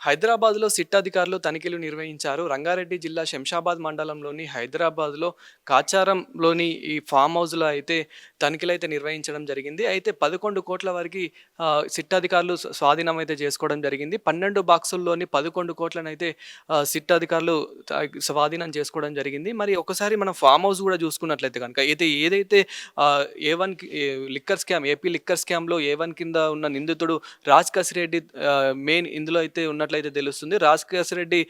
హైదరాబాద్లో సిట్ అధికారులు తనిఖీలు నిర్వహించారు. రంగారెడ్డి జిల్లా శంషాబాద్ మండలంలోని హైదరాబాద్లో కాచారంలోని ఈ ఫామ్ హౌస్లో అయితే తనిఖీలు అయితే నిర్వహించడం జరిగింది. అయితే పదకొండు కోట్ల వరకు ఆ, సిట్ అధికారులు స్వాధీనం అయితే చేసుకోవడం జరిగింది. పన్నెండు బాక్సుల్లోని పదకొండు కోట్లను అయితే సిట్ అధికారులు స్వాధీనం చేసుకోవడం జరిగింది. మరి ఒకసారి మనం ఫామ్ హౌస్ కూడా చూసుకున్నట్లయితే కనుక అయితే ఏదైతే A one liquor scam AP liquor స్కామ్లో ఏ వన్ కింద ఉన్న నిందితుడు రాజ్ కసిరెడ్డి మెయిన్ ఇందులో అయితే ఉన్నట్లయితే తెలుస్తుంది. రాజ్ రెడ్డి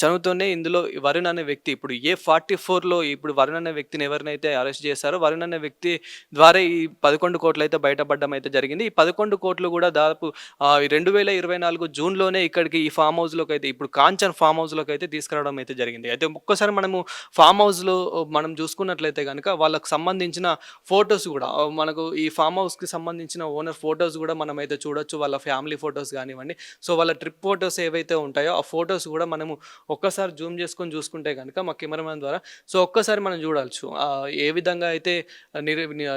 చనువుతోనే ఇందులో వరుణ్ అనే వ్యక్తి ఇప్పుడు ఏ ఫార్టీ ఫోర్లో ఇప్పుడు వరుణ్ అనే వ్యక్తిని ఎవరినైతే అరెస్ట్ చేశారో వరుణ్ అనే వ్యక్తి ద్వారా ఈ పదకొండు కోట్లు అయితే బయటపడడం అయితే జరిగింది. ఈ పదకొండు కోట్లు కూడా దాదాపు రెండు వేల ఇరవై నాలుగు జూన్లోనే ఇక్కడికి ఈ ఫామ్ హౌస్లోకి అయితే ఇప్పుడు కాంచన్ ఫామ్ హౌస్లోకి అయితే తీసుకురావడం అయితే జరిగింది. అయితే ఒక్కసారి మనము ఫామ్ హౌస్లో మనం చూసుకున్నట్లయితే కనుక వాళ్ళకు సంబంధించిన ఫొటోస్ కూడా మనకు ఈ ఫామ్ హౌస్కి సంబంధించిన ఓనర్ ఫొటోస్ కూడా మనం అయితే చూడొచ్చు. వాళ్ళ ఫ్యామిలీ ఫొటోస్ కానివ్వండి. సో వాళ్ళ ట్రిప్ ఫొటోస్ ఏవైతే ఉంటాయో ఆ ఫొటోస్ కూడా మనము ఒక్కసారి జూమ్ చేసుకొని చూసుకుంటే కనుక మా కెమెరామెన్ ద్వారా. సో ఒక్కసారి మనం చూడవచ్చు ఏ విధంగా అయితే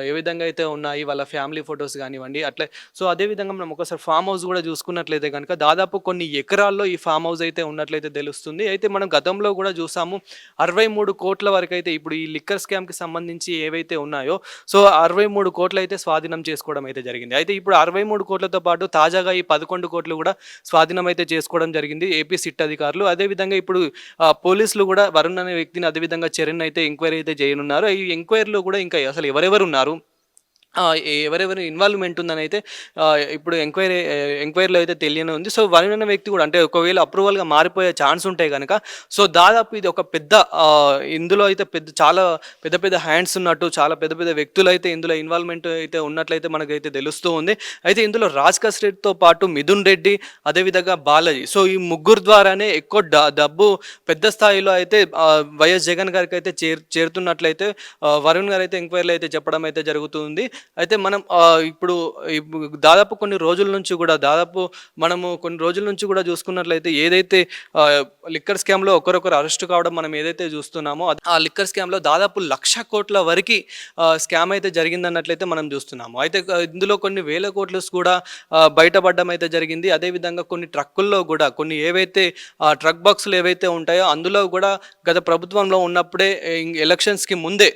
ఏ విధంగా అయితే ఉన్నాయి వాళ్ళ ఫ్యామిలీ ఫొటోస్ కానివ్వండి అట్లే. సో అదే విధంగా మనం ఒకసారి ఫామ్ హౌస్ కూడా చూసుకున్నట్లయితే కనుక దాదాపు కొన్ని ఎకరాల్లో ఈ ఫామ్ హౌస్ అయితే ఉన్నట్లయితే తెలుస్తుంది. అయితే మనం గతంలో కూడా చూసాము అరవై మూడు కోట్ల వరకు అయితే ఇప్పుడు ఈ లిక్కర్ స్కామ్కి సంబంధించి ఏవైతే ఉన్నాయో సో అరవై మూడు కోట్లు అయితే స్వాధీనం చేసుకోవడం అయితే జరిగింది. అయితే ఇప్పుడు అరవై మూడు కోట్లతో పాటు తాజాగా ఈ పదకొండు కోట్లు కూడా స్వాధీనం అయితే చేసుకోవడం జరిగింది ఏపీ సిట్ అధికారులు. అదేవిధంగా ఇప్పుడు పోలీసులు కూడా వరుణ్ అనే వ్యక్తిని అదేవిధంగా చరణ్ అయితే ఎంక్వైరీ అయితే చేయనున్నారు. ఈ ఎంక్వైరీలో కూడా ఇంకా అసలు ఎవరెవరు ఉన్నారు? ఎవరెవరి ఇన్వాల్వ్మెంట్ ఉందని అయితే ఇప్పుడు ఎంక్వైరీ ఎంక్వైరీలో అయితే తెలియని ఉంది. సో వలన వ్యక్తి కూడా అంటే ఒకవేళ అప్రూవల్గా మారిపోయే ఛాన్స్ ఉంటాయి కనుక సో దాదాపు ఇది ఒక పెద్ద ఇందులో అయితే పెద్ద చాలా పెద్ద పెద్ద హ్యాండ్స్ ఉన్నట్టు చాలా పెద్ద పెద్ద వ్యక్తులు అయితే ఇందులో ఇన్వాల్వ్మెంట్ అయితే ఉన్నట్లయితే మనకైతే తెలుస్తూ ఉంది. అయితే ఇందులో రాజ్ రెడ్డితో పాటు మిథున్ రెడ్డి అదేవిధంగా బాలాజీ. సో ఈ ముగ్గురు ద్వారానే ఎక్కువ డ- డబ్బు పెద్ద స్థాయిలో అయితే వైఎస్ జగన్ గారికి అయితే చేరు చేరుతున్నట్లయితే వరుణ్ గారు అయితే ఎంక్వైరీలో అయితే చెప్పడం అయితే జరుగుతుంది. అయితే మనం ఇప్పుడు దాదాపు కొన్ని రోజుల నుంచి కూడా దాదాపు మనము కొన్ని రోజుల నుంచి కూడా చూసుకున్నట్లయితే ఏదైతే లిక్కర్ స్కామ్లో ఒకరొకరు అరెస్ట్ కావడం మనం ఏదైతే చూస్తున్నామో ఆ లిక్కర్ స్కామ్లో దాదాపు లక్ష కోట్ల వరకు స్కామ్ అయితే జరిగిందన్నట్లయితే మనం చూస్తున్నాము. అయితే ఇందులో కొన్ని వేల కోట్లు కూడా బయటపడడం అయితే జరిగింది. అదేవిధంగా కొన్ని ట్రక్కుల్లో కూడా కొన్ని ఏవైతే ట్రక్ బాక్సులు ఏవైతే ఉంటాయో అందులో కూడా గత ప్రభుత్వంలో ఉన్నప్పుడే ఎలక్షన్స్కి ముందే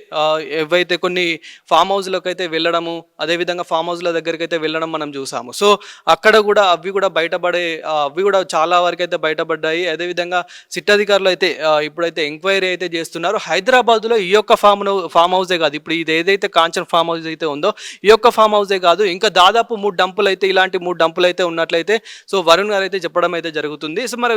ఏవైతే కొన్ని ఫామ్ హౌస్లోకి అయితే వెళ్ళడము అదేవిధంగా ఫామ్ హౌస్ల దగ్గరికి అయితే వెళ్ళడం మనం చూసాము. సో అక్కడ కూడా అవి కూడా బయటపడే అవి కూడా చాలా వరకు అయితే బయటపడ్డాయి. అదేవిధంగా సిట్ అధికారులు అయితే ఇప్పుడైతే ఎంక్వైరీ అయితే చేస్తున్నారు. హైదరాబాద్లో ఈ యొక్క ఫామ్ ఫామ్ హౌసే కాదు ఇప్పుడు ఇది ఏదైతే కాంచన్ ఫామ్ హౌస్ అయితే ఉందో ఈ యొక్క ఫామ్ హౌసే కాదు ఇంకా దాదాపు మూడు డంపులు అయితే ఇలాంటి మూడు డంపులు అయితే ఉన్నట్లయితే సో వరుణ్ గారు అయితే చెప్పడం అయితే జరుగుతుంది. సో మరి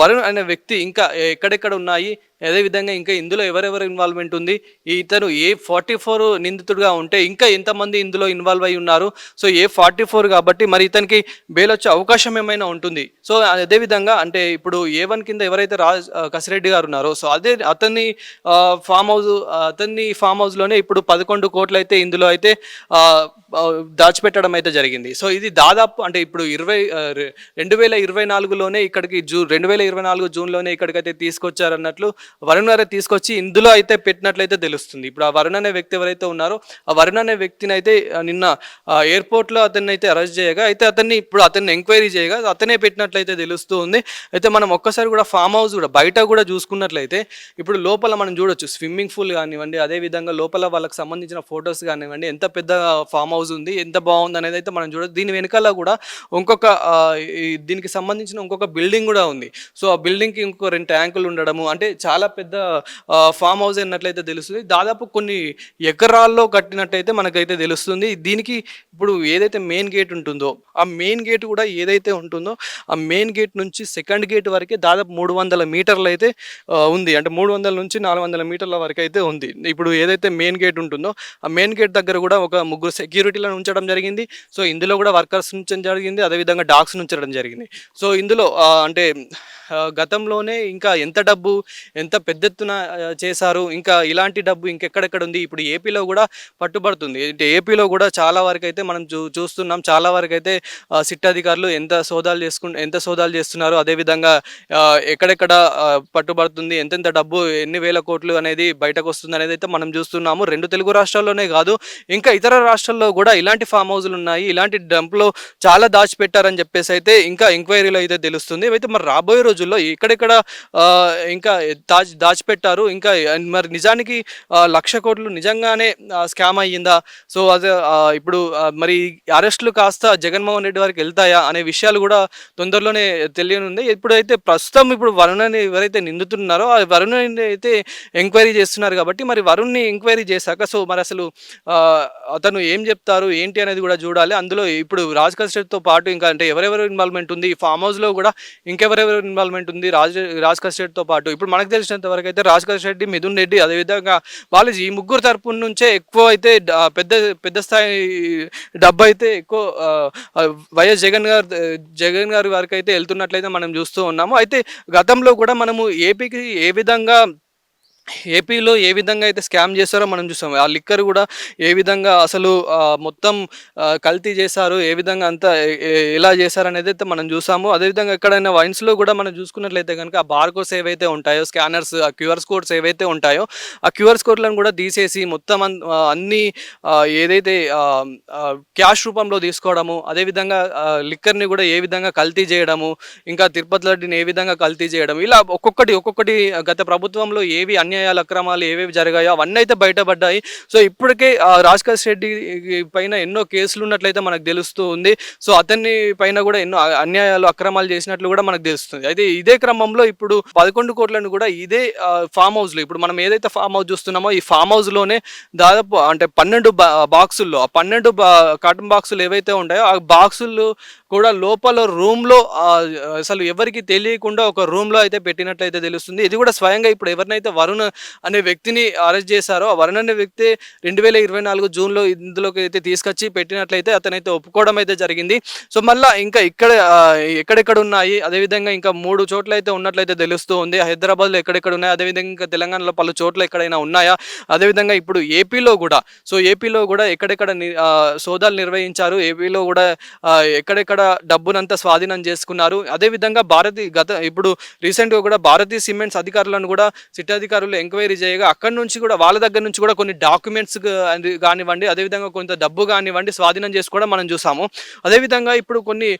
వరుణ్ అనే వ్యక్తి ఇంకా ఎక్కడెక్కడ ఉన్నాయి? అదేవిధంగా ఇంకా ఇందులో ఎవరెవరు ఇన్వాల్వ్మెంట్ ఉంది? ఇతను ఏ ఫార్టీ ఫోర్ నిందితుడిగా ఉంటే ఇంకా ఎంతమంది ఇందులో ఇన్వాల్వ్ అయి ఉన్నారు? సో ఏ ఫార్టీ ఫోర్ కాబట్టి మరి ఇతనికి బెయిల్ వచ్చే అవకాశం ఏమైనా ఉంటుంది? సో అదేవిధంగా అంటే ఇప్పుడు ఏ వన్ కింద ఎవరైతే రాజ్ కసిరెడ్డి గారు ఉన్నారో సో అదే అతన్ని ఫామ్ హౌస్ అతన్ని ఫామ్ హౌస్లోనే ఇప్పుడు పదకొండు కోట్లు అయితే ఇందులో అయితే దాచిపెట్టడం అయితే జరిగింది. సో ఇది దాదాపు అంటే ఇప్పుడు ఇరవై రెండు వేల ఇరవై నాలుగులోనే ఇక్కడికి జూ రెండు వేల ఇరవై నాలుగు జూన్లోనే ఇక్కడికైతే తీసుకొచ్చారన్నట్లు వరుణ్ గారే తీసుకొచ్చి ఇందులో అయితే పెట్టినట్లయితే తెలుస్తుంది. ఇప్పుడు ఆ వరుణ్ అనే వ్యక్తి ఎవరైతే ఉన్నారో ఆ వరుణ్ అనే వ్యక్తిని అయితే నిన్న ఎయిర్పోర్ట్లో అతన్ని అయితే అరెస్ట్ చేయగా అయితే అతన్ని ఇప్పుడు అతన్ని ఎంక్వైరీ చేయగా అతనే పెట్టినట్లయితే తెలుస్తూ ఉంది. అయితే మనం ఒక్కసారి కూడా ఫామ్ హౌస్ కూడా బయట కూడా చూసుకున్నట్లయితే ఇప్పుడు లోపల మనం చూడొచ్చు స్విమ్మింగ్ పూల్ కానివ్వండి అదేవిధంగా లోపల వాళ్ళకి సంబంధించిన ఫొటోస్ కానివ్వండి ఎంత పెద్ద ఫామ్ హౌస్ ఉంది ఎంత బాగుంది అనేది అయితే మనం చూడొచ్చు. దీని వెనకాల కూడా ఇంకొక దీనికి సంబంధించిన ఇంకొక బిల్డింగ్ కూడా ఉంది. సో ఆ బిల్డింగ్కి ఇంకొక రెండు ట్యాంకులు ఉండడము అంటే చాలా చాలా పెద్ద ఫామ్ హౌస్ అన్నట్లయితే తెలుస్తుంది. దాదాపు కొన్ని ఎకరాల్లో కట్టినట్టయితే మనకైతే తెలుస్తుంది. దీనికి ఇప్పుడు ఏదైతే మెయిన్ గేట్ ఉంటుందో ఆ మెయిన్ గేట్ కూడా ఏదైతే ఉంటుందో ఆ మెయిన్ గేట్ నుంచి సెకండ్ గేట్ వరకే దాదాపు మూడు వందల మీటర్లు అయితే ఉంది. అంటే మూడు వందల నుంచి నాలుగు వందల మీటర్ల వరకు అయితే ఉంది. ఇప్పుడు ఏదైతే మెయిన్ గేట్ ఉంటుందో ఆ మెయిన్ గేట్ దగ్గర కూడా ఒక ముగ్గురు సెక్యూరిటీలను ఉంచడం జరిగింది. సో ఇందులో కూడా వర్కర్స్ ఉంచడం జరిగింది. అదేవిధంగా డాగ్స్ ఉంచడం జరిగింది. సో ఇందులో అంటే గతంలోనే ఇంకా ఎంత డబ్బు ఎంత పెద్ద ఎత్తున చేశారు. ఇంకా ఇలాంటి డబ్బు ఇంకెక్కడెక్కడ ఉంది ఇప్పుడు ఏపీలో కూడా పట్టుబడుతుంది. ఏపీలో కూడా చాలా వరకు అయితే మనం చూ చూస్తున్నాం. చాలా వరకు అయితే సిట్ అధికారులు ఎంత సోదాలు చేసుకు ఎంత సోదాలు చేస్తున్నారు? అదేవిధంగా ఎక్కడెక్కడ పట్టుబడుతుంది? ఎంతెంత డబ్బు ఎన్ని వేల కోట్లు అనేది బయటకు వస్తుంది అనేది అయితే మనం చూస్తున్నాము. రెండు తెలుగు రాష్ట్రాల్లోనే కాదు ఇంకా ఇతర రాష్ట్రాల్లో కూడా ఇలాంటి ఫామ్ హౌస్లు ఉన్నాయి. ఇలాంటి డంప్లో చాలా దాచిపెట్టారని చెప్పేసి అయితే ఇంకా ఎంక్వైరీలో అయితే తెలుస్తుంది. అయితే మరి రాబోయే రోజుల్లో ఎక్కడెక్కడ ఇంకా దాచి దాచిపెట్టారు. ఇంకా మరి నిజానికి లక్ష కోట్లు నిజంగానే స్కామ్ అయ్యిందా? సో అదే ఇప్పుడు మరి అరెస్టులు కాస్త జగన్మోహన్ రెడ్డి వారికి వెళ్తాయా అనే విషయాలు కూడా తొందరలోనే తెలియనుంది. ఇప్పుడైతే ప్రస్తుతం ఇప్పుడు వరుణ్ని ఎవరైతే నిందుతున్నారో ఆ వరుణ్ అయితే ఎంక్వైరీ చేస్తున్నారు కాబట్టి మరి వరుణ్ని ఎంక్వైరీ చేశాక సో మరి అసలు అతను ఏం చెప్తారు ఏంటి అనేది కూడా చూడాలి. అందులో ఇప్పుడు రాజ్ కస్టడీతో పాటు ఇంకా అంటే ఎవరెవరు ఇన్వాల్వ్మెంట్ ఉంది? ఫామ్ హౌస్లో కూడా ఇంకెవరెవరు ఇన్వాల్వ్మెంట్ ఉంది? రాజ్ రాజ్ కస్టడీతో పాటు. ఇప్పుడు మనకు తెలిసి చూసినంత వరకు అయితే రాజ్ రెడ్డి మిథున్ రెడ్డి అదేవిధంగా వాళ్ళు ఈ ముగ్గురు తరపు నుంచే ఎక్కువ అయితే పెద్ద పెద్ద స్థాయి డబ్బు అయితే ఎక్కువ వైఎస్ జగన్ గారు జగన్ గారి వారికి అయితే వెళ్తున్నట్లయితే మనం చూస్తూ ఉన్నాము. అయితే గతంలో కూడా మనము ఏపీకి ఏ విధంగా ఏపీలో ఏ విధంగా అయితే స్కామ్ చేస్తారో మనం చూసాం. ఆ లిక్కర్ కూడా ఏ విధంగా అసలు మొత్తం కల్తీ చేశారు ఏ విధంగా అంతా ఎలా చేశారు అనేది అయితే మనం చూసాము. అదేవిధంగా ఎక్కడైనా వైన్స్లో కూడా మనం చూసుకున్నట్లయితే కనుక ఆ బార్కోడ్స్ ఏవైతే ఉంటాయో స్కానర్స్ ఆ క్యూఆర్ కోడ్స్ ఏవైతే ఉంటాయో ఆ క్యూఆర్ కోడ్లను కూడా తీసేసి మొత్తం అన్ని ఏదైతే క్యాష్ రూపంలో తీసుకోవడము అదేవిధంగా లిక్కర్ని కూడా ఏ విధంగా కల్తీ చేయడము ఇంకా తిరుపతి లడ్డుని ఏ విధంగా కల్తీ చేయడం ఇలా ఒక్కొక్కటి ఒక్కొక్కటి గత ప్రభుత్వంలో ఏవి అన్యాయాలు అక్రమాలు ఏవేవి జరిగాయో అవన్నీ అయితే బయటపడ్డాయి. సో ఇప్పటికే ఆ, రెడ్డి పైన ఎన్నో కేసులు ఉన్నట్లయితే మనకు తెలుస్తూ ఉంది. సో అతన్ని పైన కూడా ఎన్నో అన్యాయాలు అక్రమాలు చేసినట్లు కూడా మనకు తెలుస్తుంది. అయితే ఇదే క్రమంలో ఇప్పుడు పదకొండు కోట్లను కూడా ఇదే ఫామ్ హౌస్లో ఇప్పుడు మనం ఏదైతే ఫామ్ హౌస్ చూస్తున్నామో ఈ ఫామ్ హౌస్లోనే దాదాపు అంటే పన్నెండు బా- బాక్సుల్లో ఆ పన్నెండు కాటన్ బాక్సులు ఏవైతే ఉంటాయో ఆ బాక్సులు కూడా లోపల రూమ్లో అసలు ఎవరికి తెలియకుండా ఒక రూమ్లో అయితే పెట్టినట్లయితే తెలుస్తుంది. ఇది కూడా స్వయంగా ఇప్పుడు ఎవరినైతే వరుణ్ అనే వ్యక్తిని అరెస్ట్ చేశారో. ఆ వరుణ్ అనే వ్యక్తి రెండు వేల ఇరవై నాలుగు జూన్లో ఇందులోకి అయితే తీసుకొచ్చి పెట్టినట్లయితే అతనైతే ఒప్పుకోవడం అయితే జరిగింది. సో మళ్ళీ ఇంకా ఇక్కడ ఎక్కడెక్కడ ఉన్నాయి? అదేవిధంగా ఇంకా మూడు చోట్ల అయితే ఉన్నట్లయితే తెలుస్తూ ఉంది. హైదరాబాద్లో ఎక్కడెక్కడ ఉన్నాయి? అదేవిధంగా ఇంకా తెలంగాణలో పలు చోట్ల ఎక్కడైనా ఉన్నాయా? అదేవిధంగా ఇప్పుడు ఏపీలో కూడా సో ఏపీలో కూడా ఎక్కడెక్కడ సోదాలు నిర్వహించారు? ఏపీలో కూడా ఎక్కడెక్కడ డబ్బునంతా స్వాధీనం చేసుకున్నారు? అదేవిధంగా భారతీ గత ఇప్పుడు రీసెంట్గా కూడా భారతీయ సిమెంట్స్ అధికారులను కూడా సిట్ అధికారులు ఎంక్వైరీ చేయగా అక్కడి నుంచి కూడా వాళ్ళ దగ్గర నుంచి కూడా కొన్ని డాక్యుమెంట్స్ కానివ్వండి అదేవిధంగా కొంత డబ్బు కానివ్వండి స్వాధీనం చేసుకోవడం మనం చూసాము. అదేవిధంగా ఇప్పుడు కొన్ని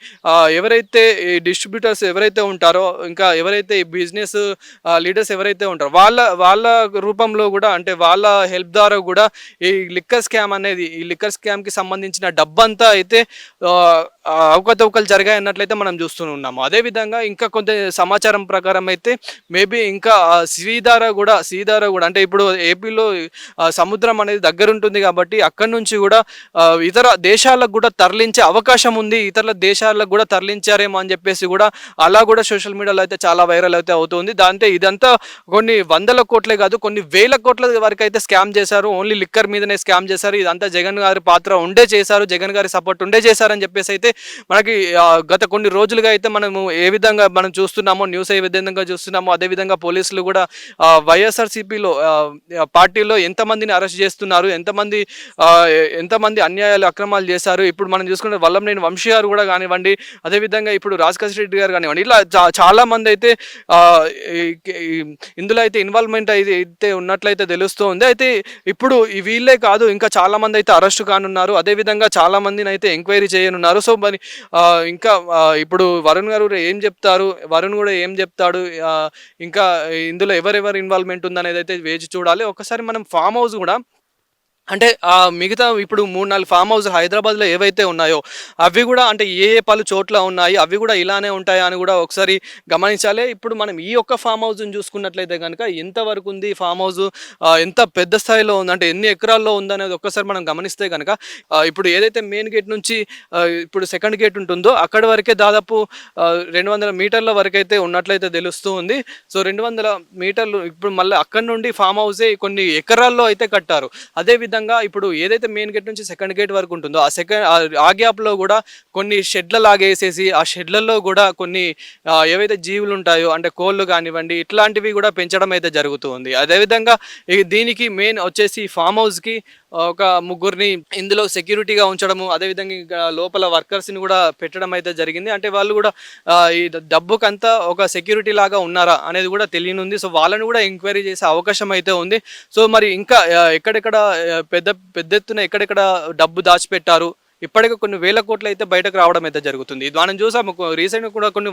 ఎవరైతే ఈ డిస్ట్రిబ్యూటర్స్ ఎవరైతే ఉంటారో ఇంకా ఎవరైతే ఈ బిజినెస్ లీడర్స్ ఎవరైతే ఉంటారో వాళ్ళ వాళ్ళ రూపంలో కూడా అంటే వాళ్ళ హెల్ప్ ద్వారా కూడా ఈ లిక్కర్ స్కామ్ అనేది ఈ లిక్కర్ స్కామ్కి సంబంధించిన డబ్బంతా అయితే అవకతవకలు జరిగాయి అన్నట్లయితే మనం చూస్తూ ఉన్నాము. అదేవిధంగా ఇంకా కొంత సమాచారం ప్రకారం అయితే మేబీ ఇంకా శ్రీధార కూడా శ్రీధార కూడా అంటే ఇప్పుడు ఏపీలో సముద్రం అనేది దగ్గర ఉంటుంది కాబట్టి అక్కడి నుంచి కూడా ఇతర దేశాలకు కూడా తరలించే అవకాశం ఉంది. ఇతర దేశాలకు కూడా తరలించారేమో అని చెప్పేసి కూడా అలా కూడా సోషల్ మీడియాలో అయితే చాలా వైరల్ అయితే అవుతుంది. దాంతో ఇదంతా కొన్ని వందల కోట్లే కాదు కొన్ని వేల కోట్ల వరకు అయితే స్కామ్ చేశారు. ఓన్లీ లిక్కర్ మీదనే స్కామ్ చేశారు. ఇదంతా జగన్ గారి పాత్ర ఉండే చేశారు. జగన్ గారి సపోర్ట్ ఉండే చేశారని చెప్పేసి అయితే మనకి గత కొన్ని రోజులుగా అయితే మనము ఏ విధంగా మనం చూస్తున్నామో న్యూస్ ఏ విధంగా చూస్తున్నామో అదే విధంగా పోలీసులు కూడా వైఎస్ఆర్సీపీలో పార్టీలో ఎంతమందిని అరెస్ట్ చేస్తున్నారు ఎంతమంది ఎంతమంది అన్యాయాలు అక్రమాలు చేశారు. ఇప్పుడు మనం చూసుకుంటే వల్లంనేని వంశీ గారు కూడా కానివ్వండి అదేవిధంగా ఇప్పుడు రాజకేష్ రెడ్డి గారు కానివ్వండి ఇలా చాలా మంది అయితే ఇందులో అయితే ఇన్వాల్వ్మెంట్ అయితే అయితే ఉన్నట్లయితే తెలుస్తుంది అయితే ఇప్పుడు వీళ్ళే కాదు ఇంకా చాలా మంది అయితే అరెస్ట్ కానున్నారు. అదేవిధంగా చాలా మందిని అయితే ఎంక్వైరీ చేయనున్నారు. సో మరి ఇంకా ఇప్పుడు వరుణ్ గారు ఏం చెప్తారు? వరుణ్ కూడా ఏం చెప్తాడు? ఇంకా ఇందులో ఎవరెవరు ఇన్వాల్వ్మెంట్ ఉందనేది అయితే వేచి చూడాలి. ఒకసారి మనం ఫామ్ హౌస్ కూడా అంటే ఆ మిగతా ఇప్పుడు మూడు నాలుగు ఫామ్ హౌస్ హైదరాబాద్లో ఏవైతే ఉన్నాయో అవి కూడా అంటే ఏ ఏ పలు చోట్ల ఉన్నాయి అవి కూడా ఇలానే ఉంటాయా అని కూడా ఒకసారి గమనించాలి. ఇప్పుడు మనం ఈ ఒక్క ఫామ్ హౌస్ని చూసుకున్నట్లయితే కనుక ఎంతవరకు ఉంది ఫామ్ హౌస్? ఎంత పెద్ద స్థాయిలో ఉంది? అంటే ఎన్ని ఎకరాల్లో ఉందనేది ఒక్కసారి మనం గమనిస్తే కనుక ఇప్పుడు ఏదైతే మెయిన్ గేట్ నుంచి ఇప్పుడు సెకండ్ గేట్ ఉంటుందో అక్కడి వరకే దాదాపు రెండు వందల మీటర్ల వరకు అయితే ఉన్నట్లయితే తెలుస్తూ ఉంది. సో రెండు వందల మీటర్లు ఇప్పుడు మళ్ళీ అక్కడి నుండి ఫామ్ హౌసే కొన్ని ఎకరాల్లో అయితే కట్టారు. అదేవిధంగా అదేవిధంగా ఇప్పుడు ఏదైతే మెయిన్ గేట్ నుంచి సెకండ్ గేట్ వరకు ఉంటుందో ఆ సెకండ్ ఆ గ్యాప్లో కూడా కొన్ని షెడ్ల లాగేసేసి ఆ షెడ్లలో కూడా కొన్ని ఏవైతే జీవులు ఉంటాయో అంటే కోళ్ళు కానివ్వండి ఇట్లాంటివి కూడా పెంచడం అయితే జరుగుతుంది అదేవిధంగా ఈ దీనికి మెయిన్ వచ్చేసి ఫామ్ హౌస్కి ఒక ముగ్గురిని ఇందులో సెక్యూరిటీగా ఉంచడము అదేవిధంగా ఇంకా లోపల వర్కర్స్ని కూడా పెట్టడం అయితే జరిగింది. అంటే వాళ్ళు కూడా ఈ డబ్బుకంతా ఒక సెక్యూరిటీ లాగా ఉన్నారా అనేది కూడా తెలియనుంది. సో వాళ్ళని కూడా ఎంక్వైరీ చేసే అవకాశం అయితే ఉంది. సో మరి ఇంకా ఎక్కడెక్కడ పెద్ద పెద్ద ఎత్తున ఎక్కడెక్కడ డబ్బు దాచిపెట్టారు? ఇప్పటికే కొన్ని వేల కోట్లు అయితే బయటకు రావడం అయితే జరుగుతుంది. మనం చూసాము రీసెంట్గా కూడా కొన్ని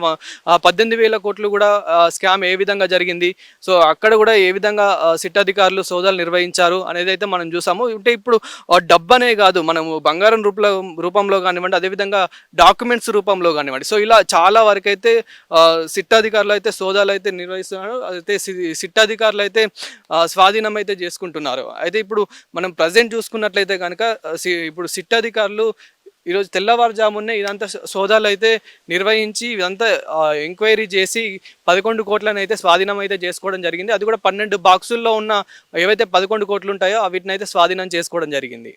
పద్దెనిమిది వేల కోట్లు కూడా స్కామ్ ఏ విధంగా జరిగింది. సో అక్కడ కూడా ఏ విధంగా సిట్ అధికారులు సోదాలు నిర్వహించారు అనేది అయితే మనం చూసాము. అంటే ఇప్పుడు డబ్బనే కాదు మనము బంగారం రూపంలో రూపంలో కానివ్వండి అదేవిధంగా డాక్యుమెంట్స్ రూపంలో కానివ్వండి. సో ఇలా చాలా వరకు అయితే సిట్ అధికారులు అయితే సోదాలు అయితే నిర్వహిస్తున్నారు. అయితే సిట్ అధికారులు అయితే స్వాధీనం అయితే చేసుకుంటున్నారు. అయితే ఇప్పుడు మనం ప్రజెంట్ చూసుకున్నట్లయితే కనుక సి- ఇప్పుడు సిట్ అధికారులు ఈరోజు తెల్లవారుజామునే ఇదంతా సోదాలు అయితే నిర్వహించి ఇదంతా ఎంక్వైరీ చేసి పదకొండు కోట్లను అయితే స్వాధీనం అయితే చేసుకోవడం జరిగింది. అది కూడా పన్నెండు బాక్సుల్లో ఉన్న ఏవైతే పదకొండు కోట్లు ఉంటాయో వీటిని అయితే స్వాధీనం చేసుకోవడం జరిగింది.